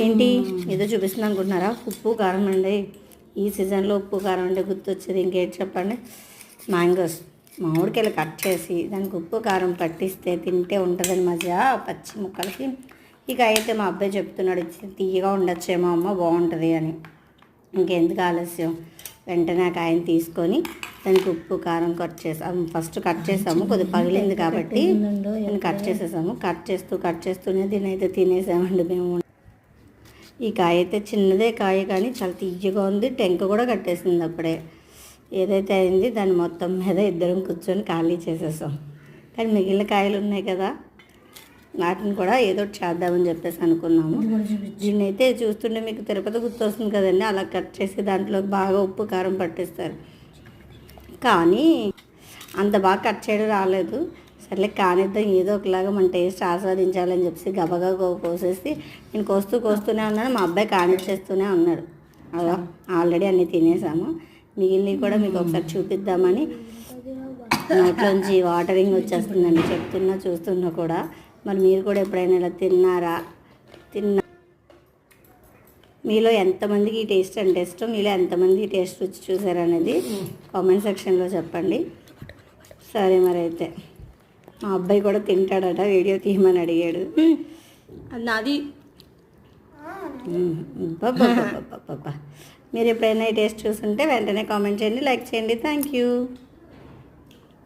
ఏంటి? ఏదో చూపిస్తుంది అనుకుంటున్నారా? ఉప్పు కారం అండి. ఈ సీజన్లో ఉప్పు కారం అంటే గుర్తొచ్చేది. ఇంకేంటి చెప్పండి? మ్యాంగోస్. మామిడికాయలు కట్ చేసి దానికి ఉప్పు కారం పట్టిస్తే తింటే ఉంటుందని మజా. పచ్చి ముక్కలకి. ఇక అయితే మా అబ్బాయి చెప్తున్నాడు "ఇది తీయగా ఉండొచ్చేమో అమ్మ బాగుంటుంది అని. ఇంకెందుకు ఆలస్యం? వెంటనే ఆ కాయని తీసుకొని దానికి ఉప్పు కారం కట్ చేసాము ఫస్ట్ కట్ చేసాము. కొద్దిగా పగిలింది కాబట్టి కట్ చేసేసాము. కట్ చేస్తూ కట్ చేస్తూనే దీన్ని అయితే తినేసామండి మేము. ఈ కాయ అయితే చిన్నదే కాయ కానీ చాలా తీయగా ఉంది. టెంక కూడా కట్టేసింది అప్పుడే. ఏదైతే అయింది దాన్ని మొత్తం మీద ఇద్దరం కూర్చొని ఖాళీ చేసేసాం. కానీ మిగిలిన కాయలు ఉన్నాయి కదా వాటిని కూడా ఏదో చేద్దామని చెప్పేసి అనుకున్నాము. దీన్ని అయితే చూస్తుంటే మీకు తిరుపతి గుర్తొస్తుంది కదండి అలా కట్ చేసి దాంట్లో బాగా ఉప్పు కారం పట్టిస్తారు. కానీ అంత బాగా కట్ చేయడం రాలేదు. సర్లే కానిద్దాం ఏదో ఒకలాగా మన టేస్ట్ ఆస్వాదించాలని చెప్పేసి గబగా కోసేసి నేను కోస్తూ కోస్తూనే ఉన్నాను మా అబ్బాయి కానిచ్చేస్తూనే ఉన్నాడు. అలా ఆల్రెడీ అన్నీ తినేసాము. మిగిలినవి కూడా మీకు ఒకసారి చూపిద్దామని నోట్లోంచి వాటరింగ్ వచ్చేస్తుందండి చెప్తున్నా చూస్తున్నా కూడా. మరి మీరు కూడా ఎప్పుడైనా ఇలా తిన్నారా? తిన్నా మీలో ఎంతమందికి ఈ టేస్ట్ అంటే ఇష్టం? మీలో ఎంతమంది టేస్ట్ రుచి చూసారనేది కామెంట్ సెక్షన్లో చెప్పండి. సరే మరి అయితే. మా అబ్బాయి కూడా తింటాడట వీడియో తీయమని అడిగాడు. నాది. మీరు ఎప్పుడైనా టేస్ట్ చూసుంటే వెంటనే కామెంట్ చేయండి లైక్ చేయండి. Thank you.